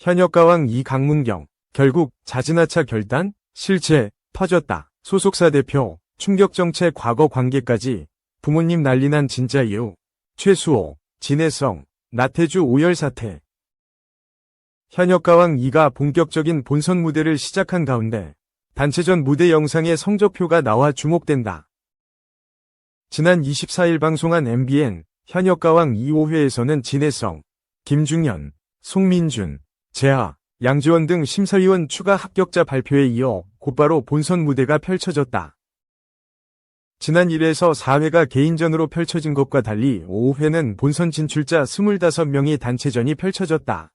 현역가왕 이강문경, 결국 자진하차 결단, 실체, 터졌다. 소속사 대표, 충격정체 과거 관계까지 부모님 난리난 진짜 이유. 최수호, 진해성, 나태주 오열 사태. 현역가왕 이가 본격적인 본선 무대를 시작한 가운데 단체전 무대 영상의 성적표가 나와 주목된다. 지난 24일 방송한 MBN 현역가왕 2호회에서는 진해성, 김중현, 송민준, 재하, 양지원 등 심사위원 추가 합격자 발표에 이어 곧바로 본선 무대가 펼쳐졌다. 지난 1회에서 4회가 개인전으로 펼쳐진 것과 달리 5회는 본선 진출자 25명이 단체전이 펼쳐졌다.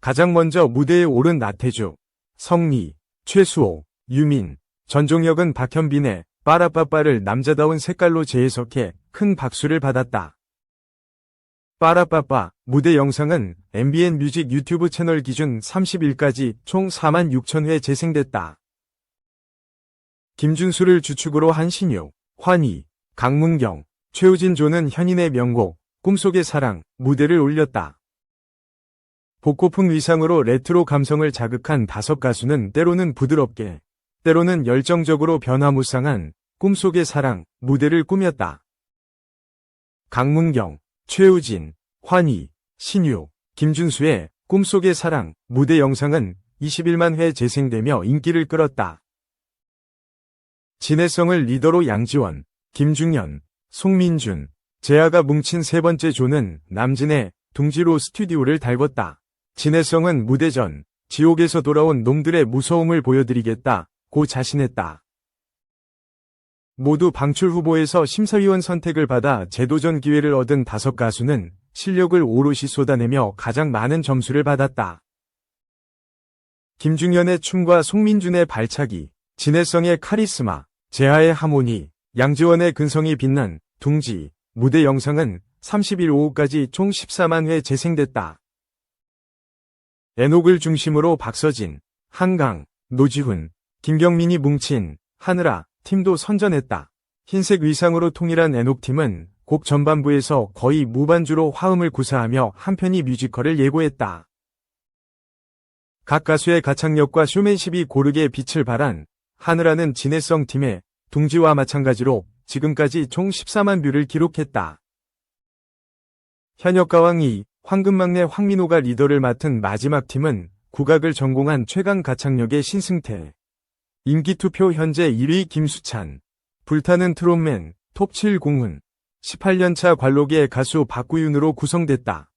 가장 먼저 무대에 오른 나태주, 성리, 최수호, 유민, 전종혁은 박현빈의 빠라빠빠를 남자다운 색깔로 재해석해 큰 박수를 받았다. 빠라빠빠 무대 영상은 MBN 뮤직 유튜브 채널 기준 30일까지 총 4만 6천 회 재생됐다. 김준수를 주축으로 한 신유, 환희, 강문경, 최우진 조는 현인의 명곡 꿈속의 사랑 무대를 올렸다. 복고풍 위상으로 레트로 감성을 자극한 다섯 가수는 때로는 부드럽게, 때로는 열정적으로 변화무쌍한 꿈속의 사랑 무대를 꾸몄다. 강문경, 최우진, 환희, 신유, 김준수의 꿈속의 사랑 무대 영상은 21만 회 재생되며 인기를 끌었다. 진해성을 리더로 양지원, 김중현, 송민준, 재하가 뭉친 세 번째 조는 남진의 둥지로 스튜디오를 달궜다. 진해성은 무대 전 지옥에서 돌아온 놈들의 무서움을 보여드리겠다 고 자신했다. 모두 방출 후보에서 심사위원 선택을 받아 재도전 기회를 얻은 다섯 가수는 실력을 오롯이 쏟아내며 가장 많은 점수를 받았다. 김중현의 춤과 송민준의 발차기, 진해성의 카리스마, 재하의 하모니, 양지원의 근성이 빛난 둥지, 무대 영상은 30일 오후까지 총 14만 회 재생됐다. 애녹을 중심으로 박서진, 한강, 노지훈, 김경민이 뭉친 하늘아 팀도 선전했다. 흰색 위상으로 통일한 애녹팀은 곡 전반부에서 거의 무반주로 화음을 구사하며 한편이 뮤지컬을 예고했다. 각 가수의 가창력과 쇼맨십이 고르게 빛을 발한 하늘아는 진해성 팀의 둥지와 마찬가지로 지금까지 총 14만 뷰를 기록했다. 현역 가왕이 황금막내 황민호가 리더를 맡은 마지막 팀은 국악을 전공한 최강 가창력의 신승태. 인기투표 현재 1위 김수찬. 불타는 트롯맨 톱7 공훈. 18년차 관록의 가수 박구윤으로 구성됐다.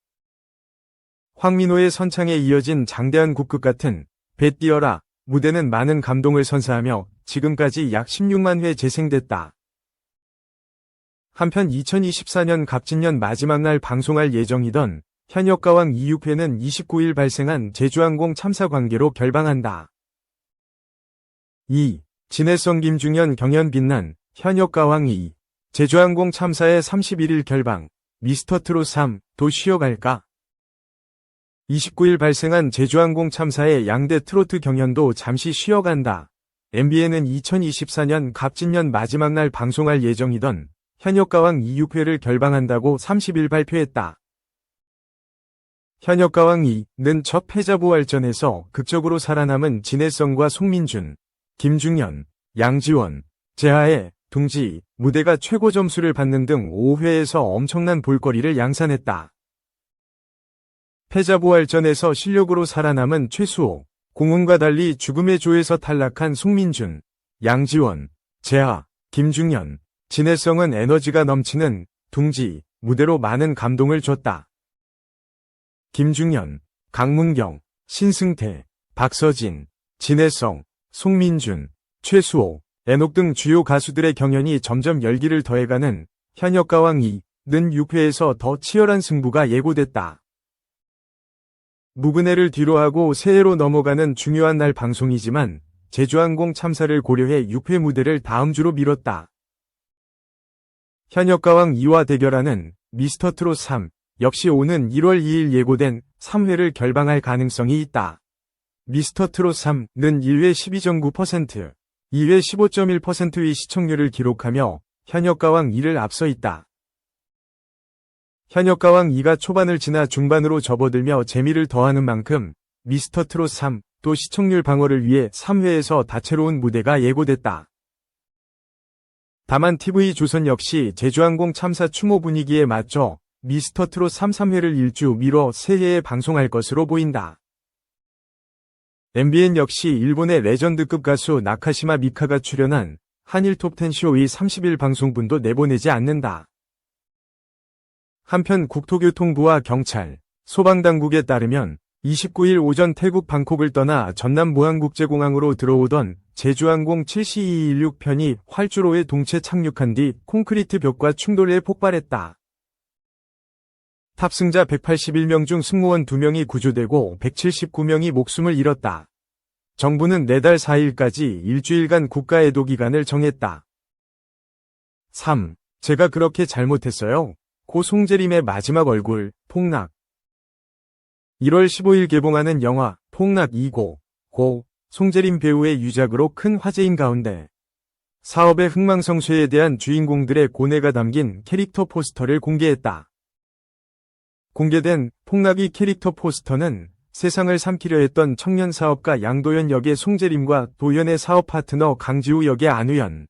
황민호의 선창에 이어진 장대한 국극 같은 배 뛰어라 무대는 많은 감동을 선사하며 지금까지 약 16만 회 재생됐다. 한편 2024년 갑진년 마지막 날 방송할 예정이던 현역가왕 26회는 29일 발생한 제주항공 참사 관계로 결방한다. 2. 진해성 김중현 경연 빛난 현역가왕 2. 제주항공 참사의 31일 결방 미스터트롯 3. 도 쉬어갈까? 29일 발생한 제주항공 참사의 양대 트로트 경연도 잠시 쉬어간다. MBN은 2024년 갑진년 마지막 날 방송할 예정이던 현역가왕 26회를 결방한다고 30일 발표했다. 현역가왕 2는 첫 패자부활전에서 극적으로 살아남은 진해성과 송민준, 김중현, 양지원, 재하의 둥지, 무대가 최고 점수를 받는 등 5회에서 엄청난 볼거리를 양산했다. 패자부활전에서 실력으로 살아남은 최수호, 공훈과 달리 죽음의 조에서 탈락한 송민준, 양지원, 재하, 김중현, 진해성은 에너지가 넘치는 둥지, 무대로 많은 감동을 줬다. 김중현, 강문경, 신승태, 박서진, 진해성, 송민준, 최수호, 애녹 등 주요 가수들의 경연이 점점 열기를 더해가는 현역가왕 2는 6회에서 더 치열한 승부가 예고됐다. 무근해를 뒤로하고 새해로 넘어가는 중요한 날 방송이지만 제주항공 참사를 고려해 6회 무대를 다음 주로 미뤘다. 현역가왕 2와 대결하는 미스터트롯 3 역시 오는 1월 2일 예고된 3회를 결방할 가능성이 있다. 미스터트롯 3는 1회 12.9%, 2회 15.1%의 시청률을 기록하며 현역 가왕 2를 앞서 있다. 현역 가왕 2가 초반을 지나 중반으로 접어들며 재미를 더하는 만큼 미스터 트롯 3, 또 시청률 방어를 위해 3회에서 다채로운 무대가 예고됐다. 다만 TV 조선 역시 제주항공 참사 추모 분위기에 맞춰 미스터 트롯 3 3회를 일주 미뤄 3회에 방송할 것으로 보인다. MBN 역시 일본의 레전드급 가수 나카시마 미카가 출연한 한일 톱10 쇼의 30일 방송분도 내보내지 않는다. 한편 국토교통부와 경찰, 소방당국에 따르면 29일 오전 태국 방콕을 떠나 전남 무안국제공항으로 들어오던 제주항공 7C216편이 활주로에 동체 착륙한 뒤 콘크리트 벽과 충돌해 폭발했다. 탑승자 181명 중 승무원 2명이 구조되고 179명이 목숨을 잃었다. 정부는 내달 4일까지 일주일간 국가 애도 기간을 정했다. 3. 제가 그렇게 잘못했어요. 고 송재림의 마지막 얼굴, 폭락. 1월 15일 개봉하는 영화, 폭락 2고, 고, 송재림 배우의 유작으로 큰 화제인 가운데, 사업의 흥망성쇠에 대한 주인공들의 고뇌가 담긴 캐릭터 포스터를 공개했다. 공개된 폭락이 캐릭터 포스터는 세상을 삼키려 했던 청년 사업가 양도현 역의 송재림과 도현의 사업 파트너 강지우 역의 안우현,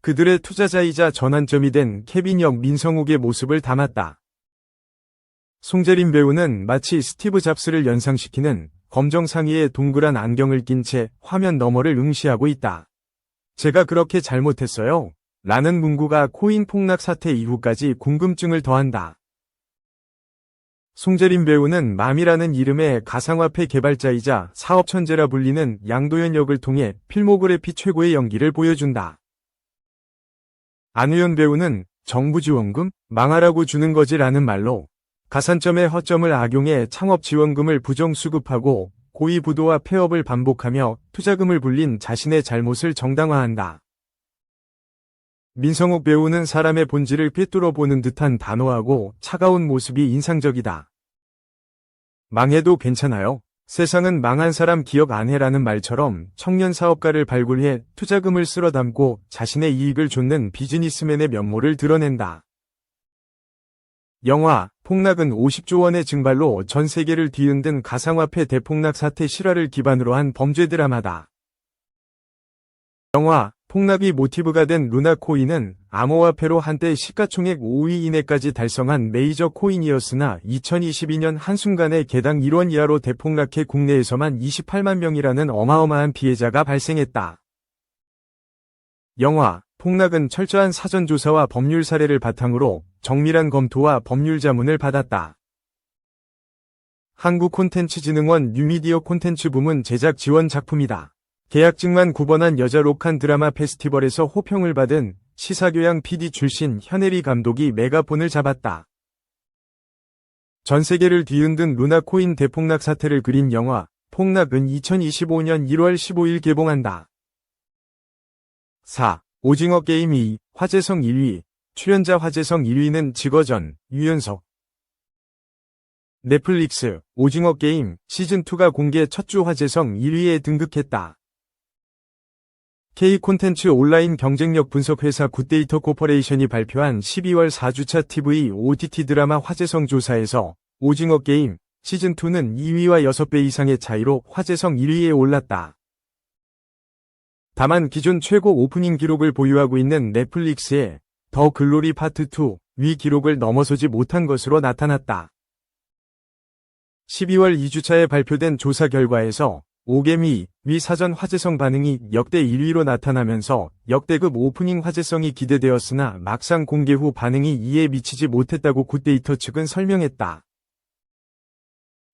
그들의 투자자이자 전환점이 된 케빈 역 민성욱의 모습을 담았다. 송재림 배우는 마치 스티브 잡스를 연상시키는 검정 상의에 동그란 안경을 낀 채 화면 너머를 응시하고 있다. 제가 그렇게 잘못했어요. 라는 문구가 코인 폭락 사태 이후까지 궁금증을 더한다. 송재림 배우는 맘이라는 이름의 가상화폐 개발자이자 사업천재라 불리는 양도현 역을 통해 필모그래피 최고의 연기를 보여준다. 안우현 배우는 정부 지원금 망하라고 주는 거지라는 말로 가산점의 허점을 악용해 창업 지원금을 부정 수급하고 고의부도와 폐업을 반복하며 투자금을 불린 자신의 잘못을 정당화한다. 민성욱 배우는 사람의 본질을 꿰뚫어 보는 듯한 단호하고 차가운 모습이 인상적이다. 망해도 괜찮아요. 세상은 망한 사람 기억 안 해라는 말처럼 청년 사업가를 발굴해 투자금을 쓸어 담고 자신의 이익을 좇는 비즈니스맨의 면모를 드러낸다. 영화 폭락은 50조 원의 증발로 전 세계를 뒤흔든 가상화폐 대폭락 사태 실화를 기반으로 한 범죄 드라마다. 영화 폭락이 모티브가 된 루나 코인은 암호화폐로 한때 시가총액 5위 이내까지 달성한 메이저 코인이었으나 2022년 한순간에 개당 1원 이하로 대폭락해 국내에서만 28만 명이라는 어마어마한 피해자가 발생했다. 영화 폭락은 철저한 사전조사와 법률 사례를 바탕으로 정밀한 검토와 법률 자문을 받았다. 한국콘텐츠진흥원 뉴미디어 콘텐츠 부문 제작 지원 작품이다. 계약직만 9번한 여자 록한 드라마 페스티벌에서 호평을 받은 시사교양 PD 출신 현혜리 감독이 메가폰을 잡았다. 전 세계를 뒤흔든 루나 코인 대폭락 사태를 그린 영화 폭락은 2025년 1월 15일 개봉한다. 4. 오징어 게임 2 화제성 1위 출연자 화제성 1위는 직어전 유연석 넷플릭스 오징어 게임 시즌2가 공개 첫 주 화제성 1위에 등극했다. K콘텐츠 온라인 경쟁력 분석 회사 굿데이터 코퍼레이션이 발표한 12월 4주차 TV OTT 드라마 화제성 조사에서 오징어 게임 시즌2는 2위와 6배 이상의 차이로 화제성 1위에 올랐다. 다만 기존 최고 오프닝 기록을 보유하고 있는 넷플릭스의 더 글로리 파트 2 위 기록을 넘어서지 못한 것으로 나타났다. 12월 2주차에 발표된 조사 결과에서 오개미 위 사전 화제성 반응이 역대 1위로 나타나면서 역대급 오프닝 화제성이 기대되었으나 막상 공개 후 반응이 이에 미치지 못했다고 굿데이터 측은 설명했다.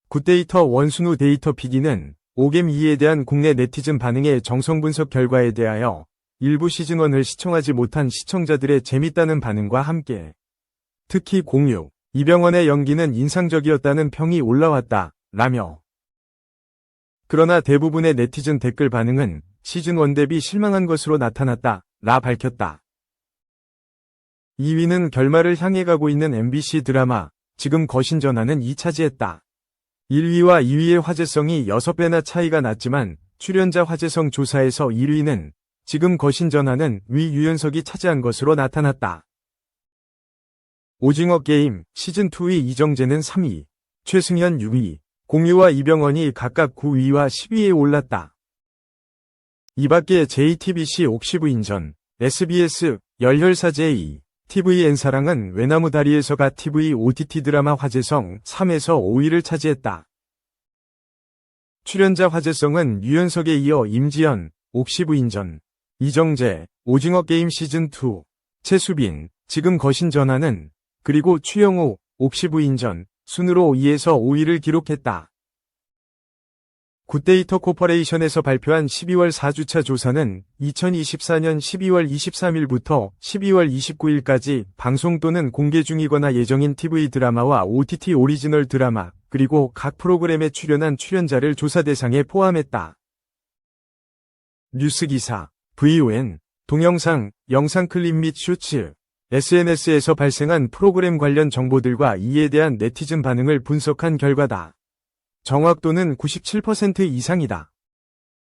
굿데이터 원순우 데이터 PD는 오겜 2에 대한 국내 네티즌 반응의 정성 분석 결과에 대하여 일부 시즌1을 시청하지 못한 시청자들의 재밌다는 반응과 함께 특히 공유, 이병헌의 연기는 인상적이었다는 평이 올라왔다. 라며 그러나 대부분의 네티즌 댓글 반응은 시즌1 대비 실망한 것으로 나타났다. 라 밝혔다. 2위는 결말을 향해 가고 있는 MBC 드라마 지금 거신 전화는 2차지했다. 1위와 2위의 화제성이 6배나 차이가 났지만 출연자 화제성 조사에서 1위는 지금 거신 전화는 위 유연석이 차지한 것으로 나타났다. 오징어 게임 시즌2의 이정재는 3위, 최승현 6위, 공유와 이병헌이 각각 9위와 10위에 올랐다. 이 밖에 JTBC 옥시부인전, SBS, 열혈사 J, TVN사랑은 외나무 다리에서가 TV OTT 드라마 화제성 3에서 5위를 차지했다. 출연자 화제성은 유연석에 이어 임지연, 옥시부인전, 이정재, 오징어 게임 시즌2, 최수빈, 지금 거신 전화는, 그리고 추영호, 옥시부인전, 순으로 2에서 5위를 기록했다. 굿데이터 코퍼레이션에서 발표한 12월 4주차 조사는 2024년 12월 23일부터 12월 29일까지 방송 또는 공개 중이거나 예정인 TV 드라마와 OTT 오리지널 드라마, 그리고 각 프로그램에 출연한 출연자를 조사 대상에 포함했다. 뉴스 기사, VON, 동영상, 영상 클립 및 쇼츠, SNS에서 발생한 프로그램 관련 정보들과 이에 대한 네티즌 반응을 분석한 결과다. 정확도는 97% 이상이다.